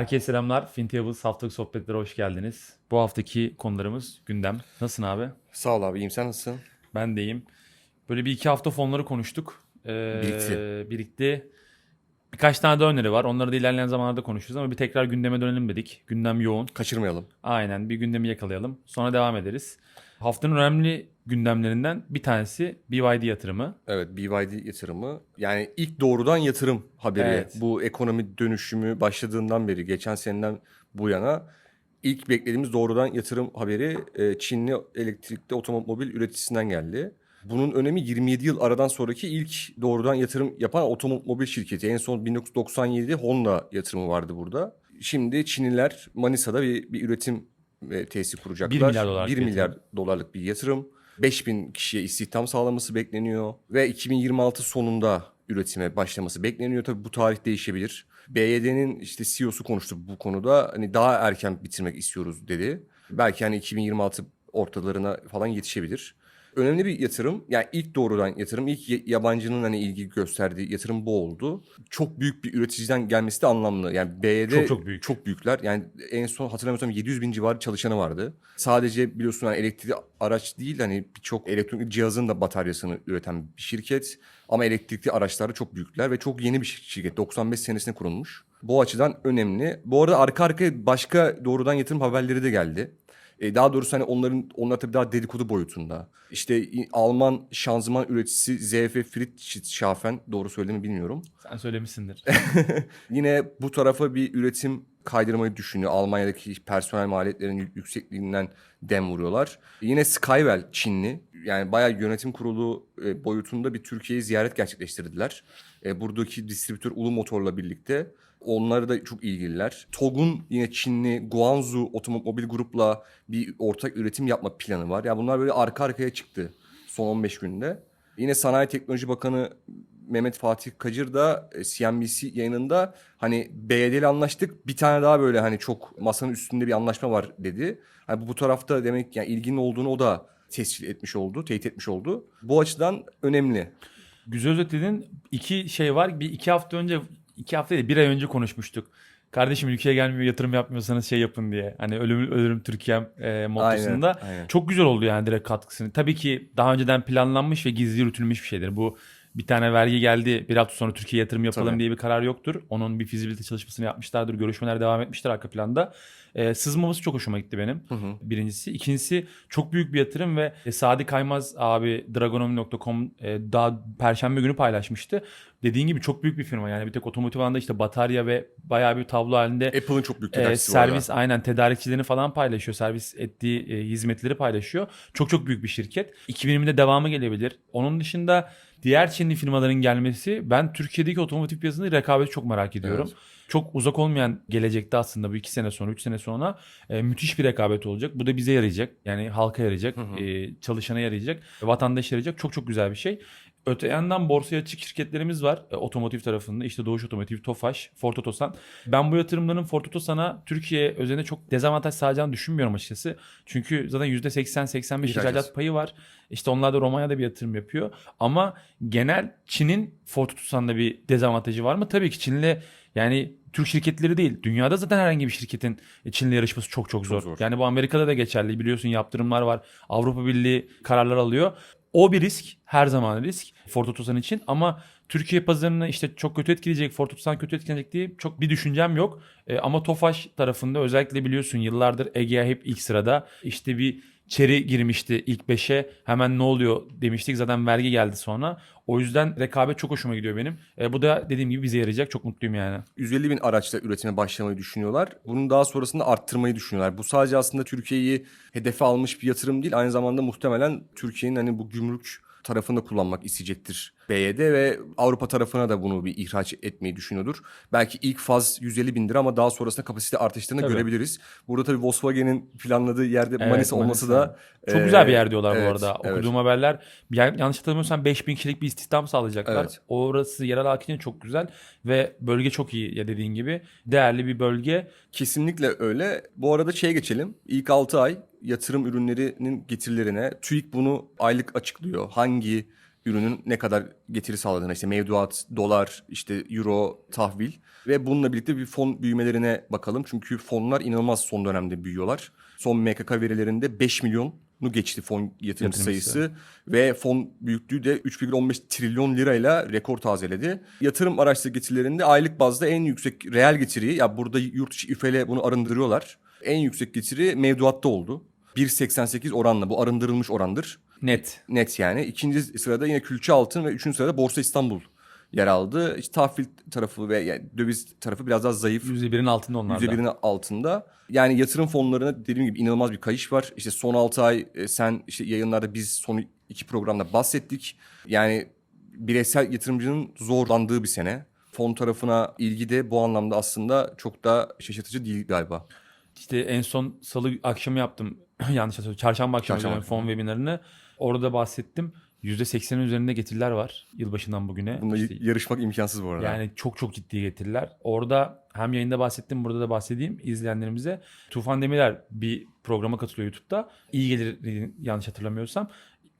Herkese selamlar. FinTables haftalık sohbetlere hoş geldiniz. Bu haftaki konularımız gündem. Nasılsın abi? Sağ ol abi iyiyim sen nasılsın? Ben de iyiyim. Böyle bir iki hafta fonları konuştuk. Ee, Birikti. Birikti. Birkaç tane de öneri var. Onları da ilerleyen zamanlarda konuşuruz ama bir tekrar gündeme dönelim dedik. Gündem yoğun. Kaçırmayalım. Aynen bir gündemi yakalayalım. Sonra devam ederiz. Haftanın önemli gündemlerinden bir tanesi BYD yatırımı. Evet BYD yatırımı yani ilk doğrudan yatırım haberi. Evet. Bu ekonomi dönüşümü başladığından beri geçen seneden bu yana ilk beklediğimiz doğrudan yatırım haberi e, Çinli elektrikli otomobil üreticisinden geldi. Bunun önemi 27 yıl aradan sonraki ilk doğrudan yatırım yapan otomobil şirketi. En son 1997'de Honda yatırımı vardı burada. Şimdi Çinliler Manisa'da bir, bir üretim e, tesisi kuracaklar. 1 milyar dolarlık 1 bir milyar yatırım. dolarlık bir yatırım. 5000 kişiye istihdam sağlaması bekleniyor ve 2026 sonunda üretime başlaması bekleniyor. Tabii bu tarih değişebilir. BYD'nin işte CEO'su konuştu bu konuda. Hani daha erken bitirmek istiyoruz dedi. Belki hani 2026 ortalarına falan yetişebilir. Önemli bir yatırım. Yani ilk doğrudan yatırım, ilk yabancının hani ilgi gösterdiği yatırım bu oldu. Çok büyük bir üreticiden gelmesi de anlamlı. Yani BYD Çok çok büyük. çok büyükler. Yani en son hatırlamıyorsam 700 bin civarı çalışanı vardı. Sadece biliyorsun hani elektrikli araç değil hani birçok elektronik cihazın da bataryasını üreten bir şirket. Ama elektrikli araçlarda çok büyükler ve çok yeni bir şirket. 95 senesinde kurulmuş. Bu açıdan önemli. Bu arada arka arkaya başka doğrudan yatırım haberleri de geldi. E, daha doğrusu hani onların onlar tabii daha dedikodu boyutunda. İşte Alman şanzıman üreticisi ZF Friedrichshafen doğru söylediğimi bilmiyorum. Sen söylemişsindir. Yine bu tarafa bir üretim kaydırmayı düşünüyor. Almanya'daki personel maliyetlerinin yük- yüksekliğinden dem vuruyorlar. Yine Skywell Çinli yani bayağı yönetim kurulu e, boyutunda bir Türkiye'yi ziyaret gerçekleştirdiler. E, buradaki distribütör Ulu Motor'la birlikte onları da çok ilgililer. TOG'un yine Çinli Guangzhou Otomobil Grup'la bir ortak üretim yapma planı var. Ya bunlar böyle arka arkaya çıktı son 15 günde. Yine Sanayi Teknoloji Bakanı Mehmet Fatih Kacır da e, CNBC yayınında hani BYD ile anlaştık bir tane daha böyle hani çok masanın üstünde bir anlaşma var dedi. Hani bu, bu tarafta demek yani ilginin olduğunu o da tescil etmiş oldu, teyit etmiş oldu. Bu açıdan önemli. Güzel özetledin. İki şey var. Bir iki hafta önce, iki hafta değil bir ay önce konuşmuştuk. Kardeşim ülkeye gelmiyor yatırım yapmıyorsanız şey yapın diye. Hani ölüm ölürüm Türkiye'm e, mottosunda. Aynen, aynen. Çok güzel oldu yani direkt katkısını. Tabii ki daha önceden planlanmış ve gizli yürütülmüş bir şeydir. Bu bir tane vergi geldi bir hafta sonra Türkiye yatırım yapalım Tabii. diye bir karar yoktur. Onun bir fizibilite çalışmasını yapmışlardır. Görüşmeler devam etmiştir arka planda. E, sızmaması çok hoşuma gitti benim. Hı hı. Birincisi. İkincisi çok büyük bir yatırım ve e, Sadi Kaymaz abi Dragonomy.com e, daha perşembe günü paylaşmıştı. Dediğin gibi çok büyük bir firma yani bir tek otomotiv alanda işte batarya ve bayağı bir tablo halinde Apple'ın çok büyük e, servis aynen tedarikçilerini falan paylaşıyor. Servis ettiği e, hizmetleri paylaşıyor. Çok çok büyük bir şirket. 2020'de devamı gelebilir. Onun dışında diğer Çinli firmaların gelmesi ben Türkiye'deki otomotiv piyasasında rekabeti çok merak ediyorum. Evet. Çok uzak olmayan gelecekte aslında bu iki sene sonra, üç sene sonra e, müthiş bir rekabet olacak. Bu da bize yarayacak. Yani halka yarayacak, Hı hı. e, çalışana yarayacak, vatandaşa yarayacak. Çok çok güzel bir şey. Öte yandan borsaya açık şirketlerimiz var e, otomotiv tarafında. İşte Doğuş Otomotiv, Tofaş, Ford Otosan. Ben bu yatırımların Ford Otosan'a Türkiye özelinde çok dezavantaj sağlayacağını düşünmüyorum açıkçası. Çünkü zaten %80-85 İhracat. payı var. İşte onlar da Romanya'da bir yatırım yapıyor. Ama genel Çin'in Ford Otosan'da bir dezavantajı var mı? Tabii ki Çin'le yani Türk şirketleri değil. Dünyada zaten herhangi bir şirketin Çin'le yarışması çok çok zor. zor. Yani bu Amerika'da da geçerli. Biliyorsun yaptırımlar var. Avrupa Birliği kararlar alıyor. O bir risk. Her zaman risk Ford Otosan için ama Türkiye pazarını işte çok kötü etkileyecek, Ford Otosan kötü etkileyecek diye çok bir düşüncem yok. E, ama Tofaş tarafında özellikle biliyorsun yıllardır Egea hep ilk sırada. İşte bir Chery girmişti ilk 5'e. Hemen ne oluyor demiştik. Zaten vergi geldi sonra. O yüzden rekabet çok hoşuma gidiyor benim. E, bu da dediğim gibi bize yarayacak. Çok mutluyum yani. 150 bin araçla üretime başlamayı düşünüyorlar. Bunun daha sonrasında arttırmayı düşünüyorlar. Bu sadece aslında Türkiye'yi hedefe almış bir yatırım değil. Aynı zamanda muhtemelen Türkiye'nin hani bu gümrük tarafında kullanmak isteyecektir BYD ve Avrupa tarafına da bunu bir ihraç etmeyi düşünüyordur. Belki ilk faz 150 bindir ama daha sonrasında kapasite artışlarını Tabii. görebiliriz. Burada tabii Volkswagen'in planladığı yerde Evet, Manisa olması Manisa. da Çok e, güzel bir yer diyorlar bu evet, arada. evet. Okuduğum haberler. Ya- yanlış hatırlamıyorsam 5000 kişilik bir istihdam sağlayacaklar. Evet. Orası yerel için çok güzel ve bölge çok iyi ya dediğin gibi. Değerli bir bölge. Kesinlikle öyle. Bu arada şeye geçelim. İlk 6 ay yatırım ürünlerinin getirilerine TÜİK bunu aylık açıklıyor. Hangi ürünün ne kadar getiri sağladığına işte mevduat, dolar, işte euro, tahvil ve bununla birlikte bir fon büyümelerine bakalım. Çünkü fonlar inanılmaz son dönemde büyüyorlar. Son MKK verilerinde 5 milyonu geçti fon yatırımcı Yatırımcısı. sayısı ve fon büyüklüğü de 3,15 trilyon lirayla rekor tazeledi. Yatırım araçları getirilerinde aylık bazda en yüksek reel getiriyi ya burada yurt içi üfele bunu arındırıyorlar. En yüksek getiri mevduatta oldu. 1.88 oranla bu arındırılmış orandır. Net. Net yani. İkinci sırada yine külçe altın ve üçüncü sırada Borsa İstanbul yer aldı. İşte tahvil tarafı ve yani döviz tarafı biraz daha zayıf. %1'in altında onlarda. %1'in altında. Yani yatırım fonlarına dediğim gibi inanılmaz bir kayış var. İşte son 6 ay e, sen işte yayınlarda biz son iki programda bahsettik. Yani bireysel yatırımcının zorlandığı bir sene. Fon tarafına ilgi de bu anlamda aslında çok da şaşırtıcı değil galiba. İşte en son salı akşamı yaptım. Yanlış hatırlıyorum. Çarşamba akşamı Çarşamba fon webinarını. Orada da bahsettim. %80'in üzerinde getiriler var yılbaşından bugüne. Bunda İşte yarışmak imkansız bu arada. yani çok çok ciddi getiriler. Orada hem yayında bahsettim burada da bahsedeyim izleyenlerimize. Tufan Demirel bir programa katılıyor YouTube'da. İyi gelir yanlış hatırlamıyorsam.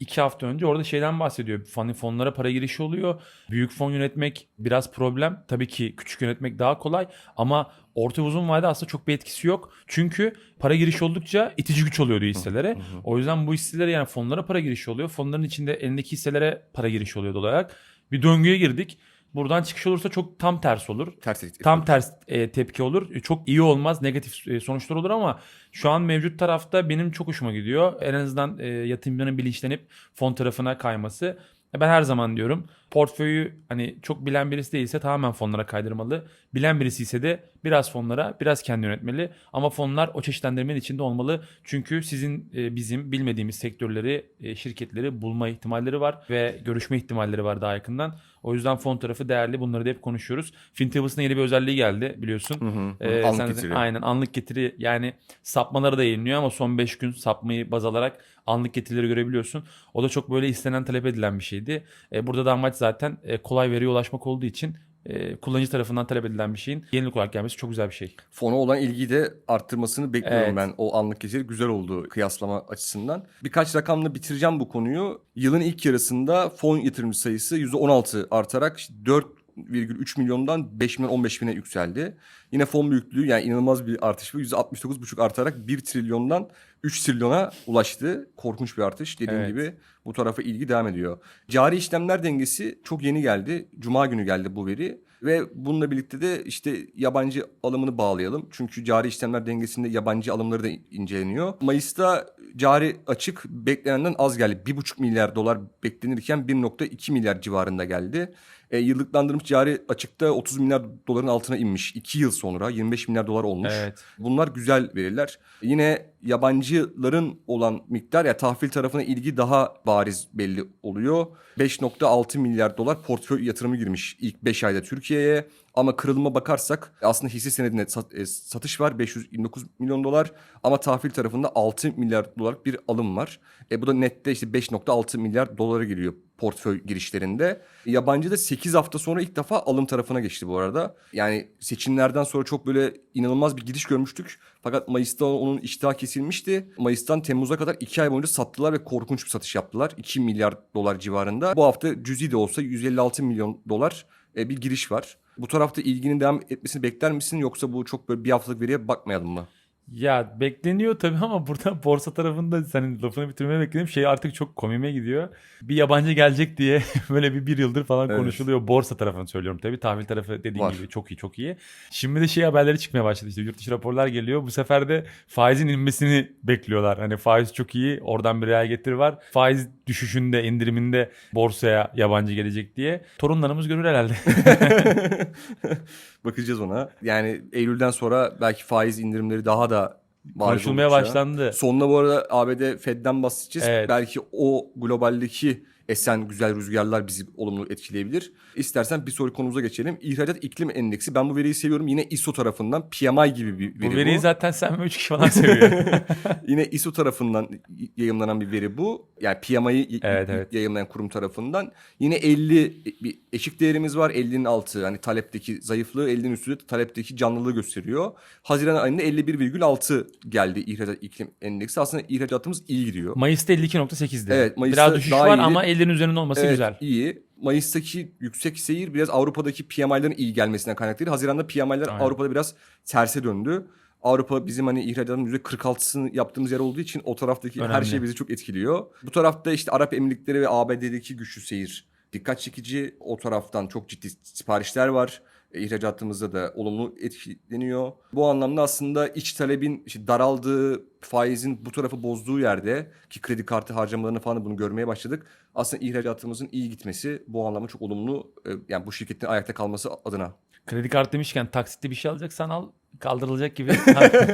İki hafta önce orada şeyden bahsediyor. Fon, fonlara para girişi oluyor. Büyük fon yönetmek biraz problem. Tabii ki küçük yönetmek daha kolay. Ama orta uzun vadede aslında çok bir etkisi yok. Çünkü para girişi oldukça itici güç oluyor diyor hisselere. O yüzden bu hisselere yani fonlara para girişi oluyor. Fonların içinde elindeki hisselere para girişi oluyor doğal olarak. Bir döngüye girdik. Buradan çıkış olursa çok tam tersi olur. Ters etki. Tam ters e, tepki olur. E, Çok iyi olmaz. Negatif e, sonuçlar olur ama şu an mevcut tarafta benim çok hoşuma gidiyor. En azından e, yatırımcının bilinçlenip fon tarafına kayması. E, Ben her zaman diyorum portföyü hani çok bilen birisi değilse tamamen fonlara kaydırmalı. Bilen birisi ise de biraz fonlara biraz kendi yönetmeli. Ama fonlar o çeşitlendirmenin içinde olmalı. Çünkü sizin e, bizim bilmediğimiz sektörleri, e, şirketleri bulma ihtimalleri var ve görüşme ihtimalleri var daha yakından. O yüzden fon tarafı değerli. Bunları da hep konuşuyoruz. FinTables'ın yeni bir özelliği geldi biliyorsun. Hı hı. Ee, Anlık sen getiri. Aynen anlık getiri yani sapmaları da yayınlıyor ama son 5 gün sapmayı baz alarak anlık getirileri görebiliyorsun. O da çok böyle istenen talep edilen bir şeydi. Ee, burada da amaç zaten e, kolay veriye ulaşmak olduğu için e, kullanıcı tarafından talep edilen bir şeyin yenilik olarak gelmesi çok güzel bir şey. fona olan ilgiyi de arttırmasını bekliyorum Evet. ben. O anlık getiri güzel oldu kıyaslama açısından. Birkaç rakamla bitireceğim bu konuyu. Yılın ilk yarısında fon yatırımcı sayısı %16 artarak işte 4,3 milyondan 5 milyon 15 bine yükseldi. Yine fon büyüklüğü yani inanılmaz bir artış bu. %69,5 artarak 1 trilyondan 3 trilyona ulaştı. Korkunç bir artış. Dediğim Evet. gibi bu tarafa ilgi devam ediyor. Cari işlemler dengesi çok yeni geldi. Cuma günü geldi bu veri. Ve bununla birlikte de işte yabancı alımını bağlayalım. Çünkü cari işlemler dengesinde yabancı alımları da inceleniyor. Mayıs'ta cari açık beklenenden az geldi. 1,5 milyar dolar beklenirken 1,2 milyar civarında geldi. E, yıllıklandırılmış cari açıkta 30 milyar doların altına inmiş. 2 yıl sonra 25 milyar dolar olmuş. Evet. Bunlar güzel veriler. Yine yabancıların olan miktar ya tahvil tarafına ilgi daha bariz belli oluyor. 5.6 milyar dolar portföy yatırımı girmiş ilk 5 ayda Türkiye'ye. Ama kırılıma bakarsak aslında hisse senedine e, satış var 529 milyon dolar ama tahvil tarafında 6 milyar dolarlık bir alım var. E bu da nette işte 5.6 milyar dolara geliyor portföy girişlerinde. Yabancı da 8 hafta sonra ilk defa alım tarafına geçti bu arada. Yani seçimlerden sonra çok böyle inanılmaz bir giriş görmüştük. Fakat Mayıs'ta onun iştahı kesilmişti. Mayıs'tan Temmuz'a kadar 2 ay boyunca sattılar ve korkunç bir satış yaptılar. 2 milyar dolar civarında. Bu hafta cüzi de olsa 156 milyon dolar e, bir giriş var. Bu tarafta ilginin devam etmesini bekler misin yoksa bu çok böyle bir haftalık veriye bakmayalım mı? Ya bekleniyor tabii ama burada borsa tarafında senin lafını bitirmeye beklediğim şey artık çok komime gidiyor. Bir yabancı gelecek diye böyle bir bir yıldır falan Evet. konuşuluyor. Borsa tarafını söylüyorum tabii. Tahvil tarafı dediğim Var. gibi çok iyi çok iyi. Şimdi de şey haberleri çıkmaya başladı işte yurt dışı raporlar geliyor. Bu sefer de faizin inmesini bekliyorlar. Hani faiz çok iyi oradan bir reel getiri var. Faiz düşüşünde indiriminde borsaya yabancı gelecek diye. Torunlarımız görür herhalde. Bakacağız ona. Yani Eylül'den sonra belki faiz indirimleri daha da Konuşulmaya başlandı. Sonuna bu arada ABD Fed'den bahsedeceğiz. Evet. Belki o globaldeki esen güzel rüzgarlar bizi olumlu etkileyebilir. İstersen bir sonraki konumuza geçelim. İhracat iklim endeksi. Ben bu veriyi seviyorum. Yine ISO tarafından PMI gibi bir veri Bu bu. veriyi zaten sen ve 3 kişi falan seviyor. Yine ISO tarafından yayımlanan bir veri bu. Yani PMI'yi Evet, evet. yayımlayan kurum tarafından. Yine 50 bir eşik değerimiz var. 50'nin altı hani talepteki zayıflığı, 50'nin üstü de talepteki canlılığı gösteriyor. Haziran ayında 51,6 geldi ihracat iklim endeksi. Aslında ihracatımız iyi gidiyor. Mayıs'ta 52.8'di. Evet, Mayıs'ta Biraz düşüş daha var iyiydi. ama 50'lerin üzerinde olması Evet, güzel. iyi. Mayıs'taki yüksek seyir biraz Avrupa'daki PMI'lerin iyi gelmesinden kaynaklıydı. Haziran'da PMI'ler Aynen. Avrupa'da biraz terse döndü. Avrupa bizim hani ihracatın %46'sını yaptığımız yer olduğu için o taraftaki her Önemli. şey bizi çok etkiliyor. Bu tarafta işte Arap Emirlikleri ve ABD'deki güçlü seyir dikkat çekici. O taraftan çok ciddi siparişler var. E, İhracatımızda da olumlu etkileniyor. Bu anlamda aslında iç talebin işte daraldığı, faizin bu tarafı bozduğu yerde ki kredi kartı harcamalarını falan bunu görmeye başladık. Aslında ihracatımızın iyi gitmesi bu anlamda çok olumlu. e, Yani bu şirketin ayakta kalması adına. Kredi kartı demişken taksitli bir şey alacaksan al kaldırılacak gibi.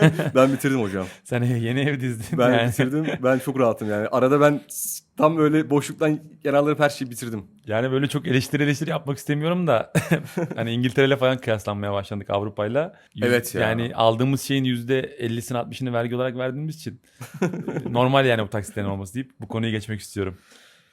Ben bitirdim hocam. Sen yeni ev dizdin. Ben yani. bitirdim. Ben çok rahatım yani. Arada ben tam öyle boşluktan yararlanıp her şeyi bitirdim. Yani böyle çok eleştiri eleştiri yapmak istemiyorum da hani İngiltere'yle falan kıyaslanmaya başladık Avrupa'yla. Evet ya. Yani aldığımız şeyin %50'sini 60'ını vergi olarak verdiğimiz için normal yani bu taksitlerin olması deyip bu konuyu geçmek istiyorum.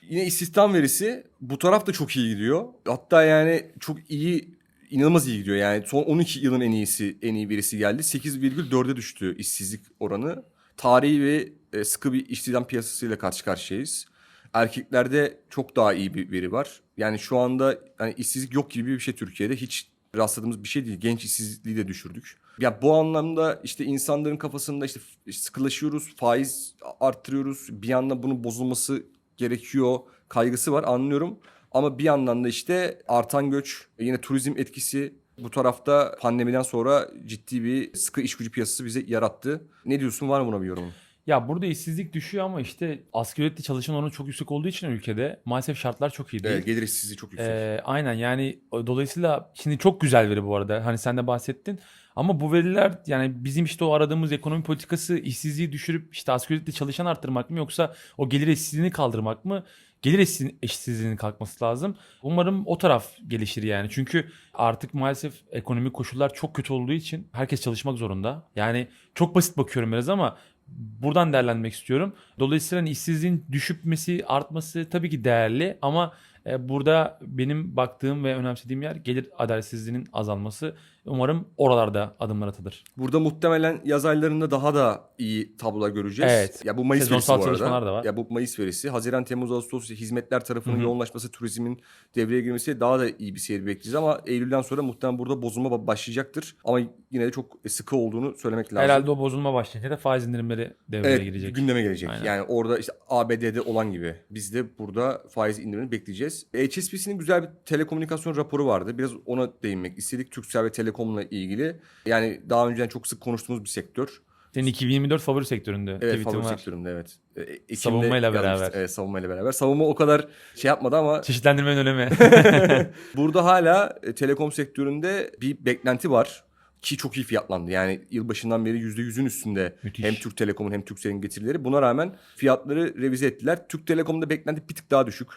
Yine istihdam verisi bu taraf da çok iyi gidiyor. Hatta yani çok iyi inanılmaz iyi gidiyor. Yani son 12 yılın en iyisi en iyi verisi geldi. 8,4'e düştü işsizlik oranı. Tarihi ve e, sıkı bir istihdam piyasasıyla karşı karşıyayız. Erkeklerde çok daha iyi bir veri var. Yani şu anda hani işsizlik yok gibi bir şey Türkiye'de. Hiç rastladığımız bir şey değil. Genç işsizliği de düşürdük. Ya bu anlamda işte insanların kafasında işte sıkılaşıyoruz, faiz arttırıyoruz. Bir yandan bunun bozulması gerekiyor kaygısı var anlıyorum. Ama bir yandan da işte artan göç, yine turizm etkisi bu tarafta pandemiden sonra ciddi bir sıkı iş gücü piyasası bize yarattı. Ne diyorsun var mı buna bir yorumun? Ya burada işsizlik düşüyor ama işte asgari ücretli çalışan oranı çok yüksek olduğu için ülkede maalesef şartlar çok iyi değil. Evet, gelir işsizliği çok yüksek. Ee, aynen yani dolayısıyla şimdi çok güzel veri bu arada. Hani sen de bahsettin. Ama bu veriler yani bizim işte o aradığımız ekonomi politikası işsizliği düşürüp işte asgari ücretli çalışan arttırmak mı yoksa o gelir eşitsizliğini kaldırmak mı? Gelir eşitsizliğinin kalkması lazım. Umarım o taraf gelişir yani. Çünkü artık maalesef ekonomik koşullar çok kötü olduğu için herkes çalışmak zorunda. Yani çok basit bakıyorum biraz ama buradan değerlendirmek istiyorum. Dolayısıyla hani işsizliğin düşüpmesi, artması tabii ki değerli ama e, burada benim baktığım ve önemsediğim yer gelir adaletsizliğinin azalması. Umarım oralarda adımlar atılır. Burada muhtemelen yaz aylarında daha da iyi tablolar göreceğiz. Evet. Ya bu Mayıs Sezonsal verisi bu arada. da var. Ya bu Mayıs verisi. Haziran, Temmuz, Ağustos hizmetler tarafının Hı hı. yoğunlaşması, turizmin devreye girmesi daha da iyi bir seyir bekleyeceğiz ama Eylül'den sonra muhtemelen burada bozulma ba- başlayacaktır. Ama yine de çok sıkı olduğunu söylemek lazım. Herhalde o bozulma başlayınca da faiz indirimleri devreye Evet, girecek. gündeme gelecek. Aynen. Yani orada işte ABD'de olan gibi biz de burada faiz indirimini bekleyeceğiz. HSBC'nin güzel bir telekomünikasyon raporu vardı. Biraz ona değinmek istedik. Türksel ve Telekom'la ilgili. Yani daha önceden çok sık konuştuğumuz bir sektör. Senin 2024 favori sektöründe. Evet favori var. sektörümde evet. E, Ekim'de Savunmayla beraber. Evet savunmayla beraber. Savunma o kadar şey yapmadı ama Çeşitlendirmenin önemi. burada hala e, telekom sektöründe bir beklenti var. Ki çok iyi fiyatlandı. Yani yılbaşından beri %100'ün üstünde Müthiş. hem Türk Telekom'un hem Turkcell'in getirileri. Buna rağmen fiyatları revize ettiler. Türk Telekom'da beklenti bir tık daha düşük.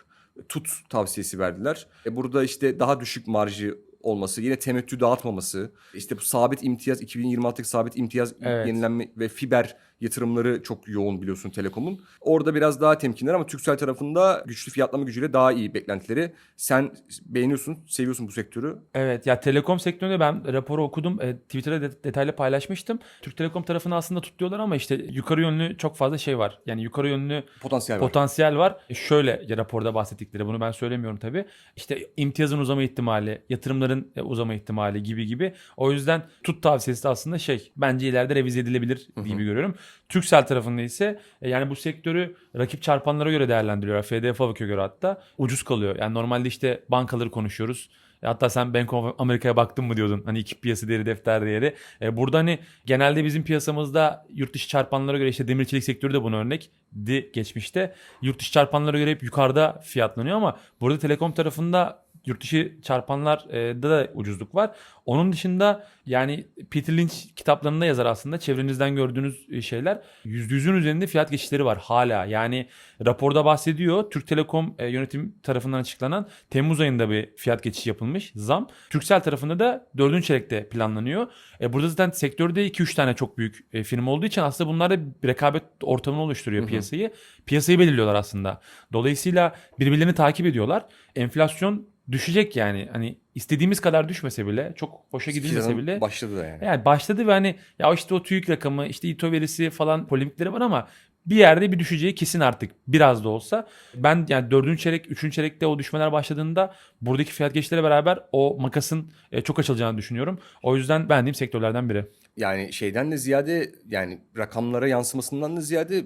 Tut tavsiyesi verdiler. E burada işte daha düşük marjı olması, yine temettü dağıtmaması, işte bu sabit imtiyaz 2026'daki sabit imtiyaz Evet. yenilenme ve fiber yatırımları çok yoğun biliyorsun Telekom'un. Orada biraz daha temkinler ama Turkcell tarafında güçlü fiyatlama gücüyle daha iyi beklentileri. Sen beğeniyorsun, seviyorsun bu sektörü. Evet ya telekom sektöründe ben raporu okudum. E, Twitter'da de- detaylı paylaşmıştım. Türk Telekom tarafını aslında tutuyorlar ama işte yukarı yönlü çok fazla şey var. Yani yukarı yönlü Potansiyel var. potansiyel var. E, şöyle ya raporda bahsettikleri bunu ben söylemiyorum tabii. İşte imtiyazın uzama ihtimali, yatırımların e, uzama ihtimali gibi gibi. O yüzden tut tavsiyesi aslında şey bence ileride revize edilebilir gibi görüyorum. Türksel tarafında ise e, yani bu sektörü rakip çarpanlara göre değerlendiriyorlar. FD Favak'a göre hatta ucuz kalıyor. Yani normalde işte bankaları konuşuyoruz. E, Hatta sen Bank of America'ya baktın mı diyordun. Hani iki piyasa değeri, defter değeri. E, burada hani genelde bizim piyasamızda yurt dışı çarpanlara göre işte demir çelik sektörü de buna örnekti geçmişte. Yurt dışı çarpanlara göre hep yukarıda fiyatlanıyor ama burada telekom tarafında yurt dışı çarpanlarda da ucuzluk var. Onun dışında yani Peter Lynch kitaplarında yazar aslında çevrenizden gördüğünüz e, şeyler %100'ün üzerinde fiyat geçişleri var hala. Yani raporda bahsediyor. Türk Telekom e, yönetim tarafından açıklanan Temmuz ayında bir fiyat geçişi yapılmış zam. Türksel tarafında da 4. çeyrekte planlanıyor. E, burada zaten sektörde 2-3 tane çok büyük e, firma olduğu için aslında bunlar da rekabet ortamını oluşturuyor piyasayı. Piyasayı belirliyorlar aslında. Dolayısıyla birbirlerini takip ediyorlar. Enflasyon düşecek yani. Hani istediğimiz kadar düşmese bile, çok hoşa gidilmese Sezon bile Başladı da yani. yani başladı ve hani ya işte o TÜİK rakamı işte İTO verisi falan polemikleri var ama bir yerde bir düşeceği kesin artık biraz da olsa. Ben yani dördüncü çeyrek, üçüncü çeyrekte o düşmeler başladığında buradaki fiyat geçişleriyle beraber o makasın e, çok açılacağını düşünüyorum. O yüzden beğendiğim sektörlerden biri. Yani şeyden de ziyade yani rakamlara yansımasından da ziyade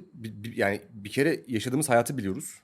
yani bir kere yaşadığımız hayatı biliyoruz.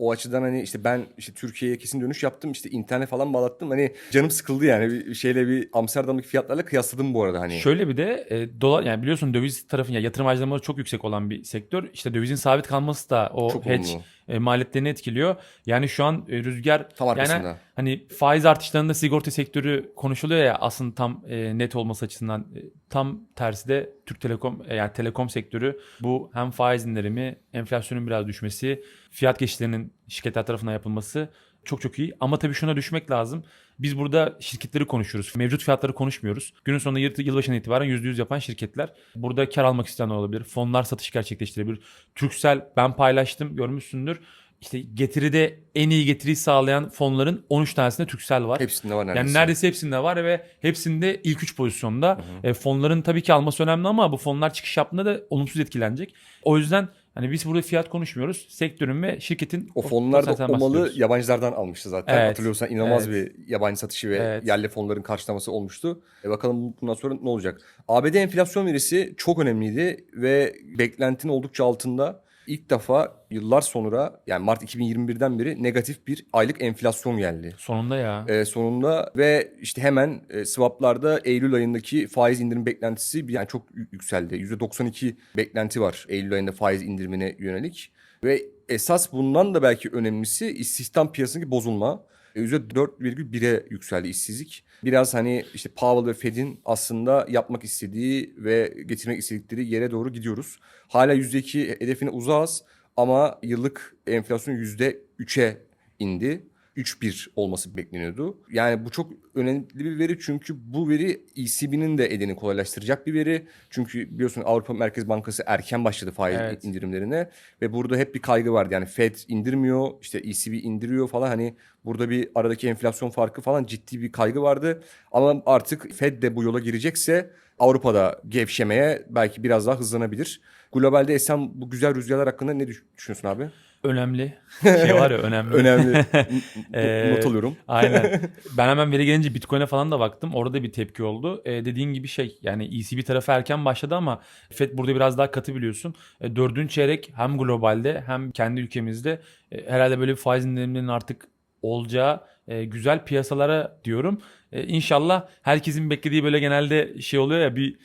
O açıdan hani işte ben işte Türkiye'ye kesin dönüş yaptım işte internet falan bağlattım hani canım sıkıldı yani bir şeyle bir Amsterdam'daki fiyatlarla kıyasladım bu arada hani. Şöyle bir de e, dolar yani biliyorsun döviz tarafın ya yatırım harcamaları çok yüksek olan bir sektör. İşte dövizin sabit kalması da o Çok hedge olumlu. E, maliyetlerini etkiliyor. Yani şu an e, rüzgar Tam yani hani faiz artışlarında sigorta sektörü konuşuluyor ya aslında tam e, net olması açısından e, tam tersi de Türk Telekom e, yani telekom sektörü bu hem faiz indirimi, enflasyonun biraz düşmesi, fiyat geçişlerinin şirketler tarafından yapılması çok çok iyi. Ama tabii şuna düşmek lazım. Biz burada şirketleri konuşuyoruz. Mevcut fiyatları konuşmuyoruz. Günün sonunda yıl- yılbaşından itibaren %100 yapan şirketler. Burada kar almak isteyenler olabilir. Fonlar satış gerçekleştirebilir. Türksel ben paylaştım görmüşsündür. İşte getiride en iyi getiriyi sağlayan fonların 13 tanesinde Türksel var. Hepsinde var neredeyse. Yani neredeyse hepsinde var ve hepsinde ilk 3 pozisyonda. E, fonların tabii ki alması önemli ama bu fonlar çıkış yaptığında da olumsuz etkilenecek. O yüzden hani biz burada fiyat konuşmuyoruz. Sektörün ve şirketin O fonlar da o malı yabancılardan almıştı zaten. Evet. Hatırlıyorsan inanılmaz Evet. bir yabancı satışı ve Evet. yerli fonların karşılaması olmuştu. E bakalım bundan sonra ne olacak? ABD enflasyon verisi çok önemliydi ve beklentinin oldukça altında. İlk defa yıllar sonra yani Mart 2021'den beri negatif bir aylık enflasyon geldi. Sonunda ya. E, sonunda ve işte hemen e, swaplarda Eylül ayındaki faiz indirim beklentisi yani çok yü- yükseldi. %92 beklenti var Eylül ayında faiz indirimine yönelik. Ve esas bundan da belki önemlisi istihdam piyasasındaki bozulma. E, %4,1'e yükseldi işsizlik. Biraz hani işte Powell ve Fed'in aslında yapmak istediği ve getirmek istedikleri yere doğru gidiyoruz. Hala %2 hedefine uzağız ama yıllık enflasyon %3'e indi. 3-1 olması bekleniyordu. Yani bu çok önemli bir veri çünkü bu veri ECB'nin de elini kolaylaştıracak bir veri. Çünkü biliyorsun Avrupa Merkez Bankası erken başladı faiz Evet. indirimlerine ve burada hep bir kaygı vardı. Yani Fed indirmiyor, işte ECB indiriyor falan hani burada bir aradaki enflasyon farkı falan ciddi bir kaygı vardı. Ama artık Fed de bu yola girecekse Avrupa'da gevşemeye belki biraz daha hızlanabilir. Globalde esen bu güzel rüzgarlar hakkında ne düş- düşünüyorsun abi? Önemli. Şey var ya önemli. Önemli. N- Ee, Not alıyorum. Aynen. Ben hemen veri gelince Bitcoin'e falan da baktım. Orada da bir tepki oldu. Ee, dediğin gibi şey yani ECB tarafı erken başladı ama Fed burada biraz daha katı biliyorsun. E, dördüncü çeyrek hem globalde hem kendi ülkemizde e, herhalde böyle bir faiz indirimlerinin artık olacağı e, güzel piyasalara diyorum. E, inşallah herkesin beklediği böyle genelde şey oluyor ya bir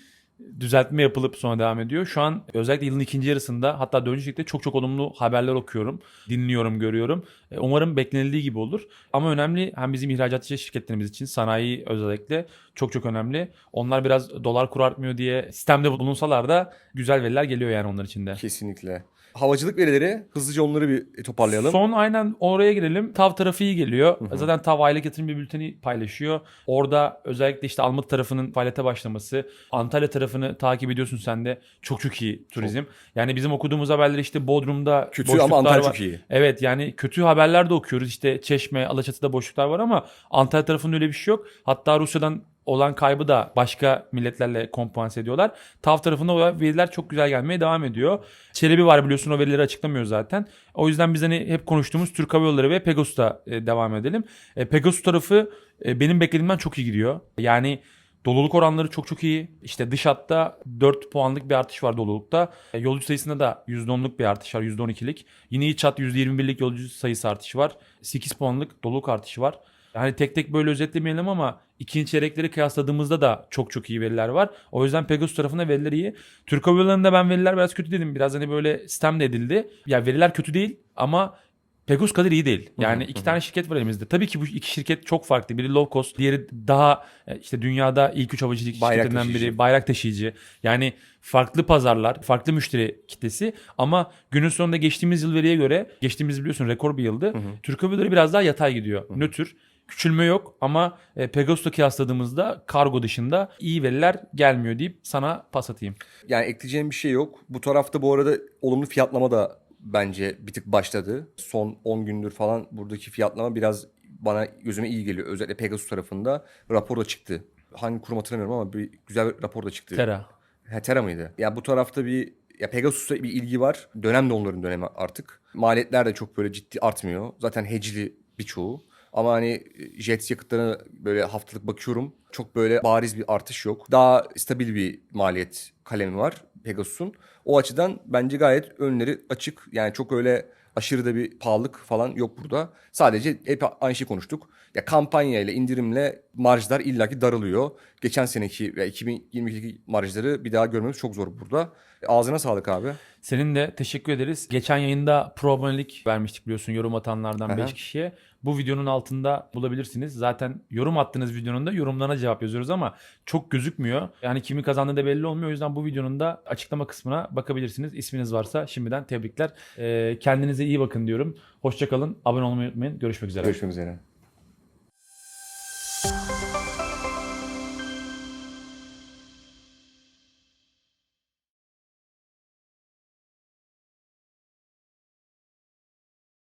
düzeltme yapılıp sonra devam ediyor. Şu an özellikle yılın ikinci yarısında hatta dördüncü çeyrekte çok çok olumlu haberler okuyorum. Dinliyorum, görüyorum. E, Umarım beklenildiği gibi olur. Ama önemli hem bizim ihracatçı şirketlerimiz için sanayi özellikle çok çok önemli. Onlar biraz dolar kur artmıyor diye sistemde bulunsalar da güzel veriler geliyor yani onlar için de. Kesinlikle. Havacılık verileri hızlıca onları bir toparlayalım. Son aynen oraya girelim. TAV tarafı iyi geliyor. Zaten TAV aylık yatırım bir bülteni paylaşıyor. Orada özellikle işte Almut tarafının faaliyete başlaması. Antalya tarafını takip ediyorsun sen de. Çok çok iyi turizm. Yani bizim okuduğumuz haberler işte Bodrum'da Kötü boşluklar ama Antalya var. çok iyi. Evet yani kötü haberler de okuyoruz. İşte Çeşme, Alaçatı'da boşluklar var ama Antalya tarafında öyle bir şey yok. Hatta Rusya'dan olan kaybı da başka milletlerle kompanse ediyorlar. TAV tarafında o veriler çok güzel gelmeye devam ediyor. Çelebi var biliyorsun o verileri açıklamıyor zaten. O yüzden biz hani hep konuştuğumuz Türk Hava Yolları ve Pegasus'ta e, devam edelim. E, Pegasus tarafı e, benim beklediğimden çok iyi gidiyor. Yani Doluluk oranları çok çok iyi. İşte dış hatta 4 puanlık bir artış var dolulukta. Yolcu sayısında da %10'luk bir artış var. %12'lik. Yine iç hat %21'lik yolcu sayısı artışı var. 8 puanlık doluluk artışı var. Yani tek tek böyle özetlemeyelim ama ikinci çeyrekleri kıyasladığımızda da çok çok iyi veriler var. O yüzden Pegasus tarafında veriler iyi. Türk Hava Yolları'nda ben veriler biraz kötü dedim. Biraz hani böyle sistem de edildi. Ya veriler kötü değil ama Pegasus kadar iyi değil. Yani iki tane şirket var elimizde. Tabii ki bu iki şirket çok farklı. Biri low cost, diğeri daha e, işte dünyada ilk üç havacılık Bayrak şirketlerinden taşıyıcı. biri. Bayrak taşıyıcı. Yani farklı pazarlar, farklı müşteri kitlesi ama günün sonunda geçtiğimiz yıl veriye göre, geçtiğimiz biliyorsun rekor bir yıldı. Türk Hava Yolları biraz daha yatay gidiyor. Nötr. Küçülme yok ama e, Pegasus'la kıyasladığımızda kargo dışında iyi veriler gelmiyor deyip sana pas atayım. Yani ekleyeceğim bir şey yok. Bu tarafta bu arada olumlu fiyatlama da bence bir tık başladı. Son 10 gündür falan buradaki fiyatlama biraz bana gözüme iyi geliyor. Özellikle Pegasus tarafında rapor da çıktı. Hangi kurum hatırlamıyorum ama bir güzel bir rapor da çıktı. Tera. Ha, Tera mıydı? Ya bu tarafta bir ya Pegasus'a bir ilgi var. Dönem de onların dönemi artık. Maliyetler de çok böyle ciddi artmıyor. Zaten hecli birçoğu. Ama hani jet yakıtlarına böyle haftalık bakıyorum. Çok böyle bariz bir artış yok. Daha stabil bir maliyet kalemi var Pegasus'un. O açıdan bence gayet önleri açık. Yani çok öyle aşırı da bir pahalılık falan yok burada. Sadece hep aynı şey konuştuk. Ya kampanya ile indirimle marjlar illaki daralıyor. Geçen seneki ve 2022'deki marjları bir daha görmemiz çok zor burada. Ağzına sağlık abi. Senin de teşekkür ederiz. Geçen yayında pro abonelik vermiştik biliyorsun yorum atanlardan Aha. 5 kişiye. Bu videonun altında bulabilirsiniz. Zaten yorum attığınız videonun da yorumlarına cevap yazıyoruz ama çok gözükmüyor. Yani kimi kazandığı da belli olmuyor. O yüzden bu videonun da açıklama kısmına bakabilirsiniz. İsminiz varsa şimdiden tebrikler. Ee, kendinize iyi bakın diyorum. Hoşçakalın. Abone olmayı unutmayın. Görüşmek üzere. Görüşmek üzere.